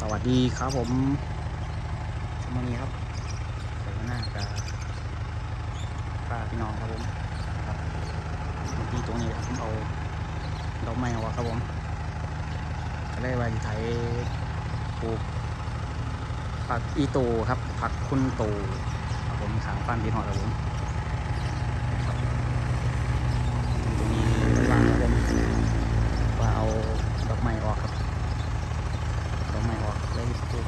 สวัสดีครับผมสวัสดีครับเดี๋ยวหน้ากับป้าพี่น้องครับผมครับมีตรงนี้ผมเอาดอกไม้ออกครับผมก็ได้ไว้ที่ไทยปลูกผักอีโตครับผักคุณโตครับผมขางฟันพี่น้องครับผม ม่ออกเลยปลูก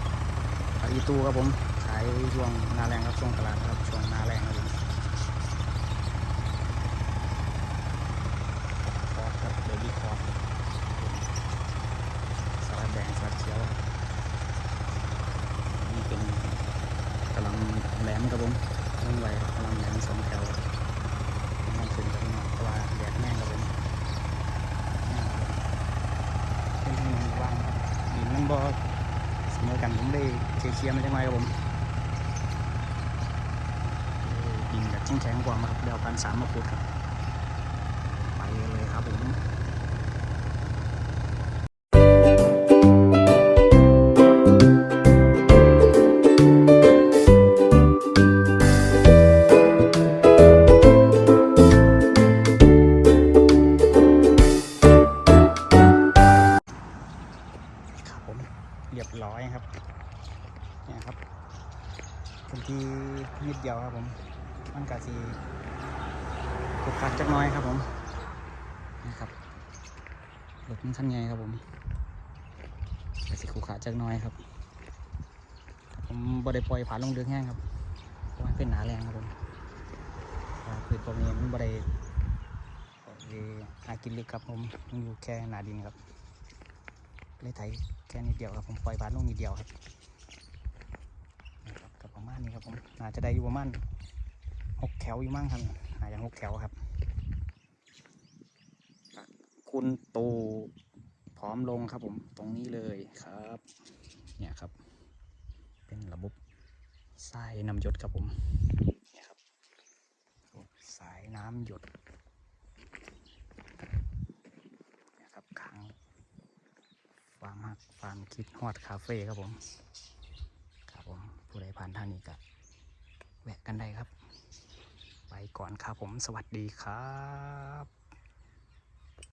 ผักอีตูครับผมขายช่วงนาแรงครับช่วงตลาดครับช่วงนาแรงครับผมคอร์ครับเบบี้คอร์สลัดแดงสลัดเขียวนี่เป็นกำลังแหลมครับผมเรื่องไรครับกำลังแหลมสองแถวมองขึ้นกับพี่น้องเพราะว่าแดดแม่ครับผมเป็นที่มันว่างครับดินมันบ่ เสมอกันผมได้เคลียร์มาจังไรครับผมยิงแบบแข็งๆกว่ามาครับเดี๋ยวพันสามมาพูดครับ รียบร้อยครับเนี่ยครับพื้นที่นิดเดียวครับผมมันกะสีขุกคักจักน้อยครับผมนะครับรถมันคันใหญ่ครับผมกะสีขุกคักจักน้อยครับ ผมบริปล่อยผ่านลงเรือแห้งครับเพราะมันเป็นหนาแรงครับผมอ่าพืชพวนี้มันบริหากินลึกครับผมมันอยู่แค่หนาดินครับ เลยไถแค่นิดเดียวครับผมปล่อยบานลงนิดเดียวครับกับกับประมาณนี้ครับผมน่าจจะได้อยู่ประมาณหกแถวอยู่มั่งครับน่าจะหกแถวครับ คุณตูพร้อมลงครับผมตรงนี้เลยครับ เนี่ยครับ เป็นระบบสายน้ำหยดครับผมเนี่ยครับสายน้ำหยดเนี่ยครับขัง ฟาร์ม ฮักฟาร์มคิดฮอดคาเฟ่ครับผมครับผมผู้ใดผ่านทางนี้ก็แวะกันได้ครับ ไปก่อนครับผมสวัสดีครับ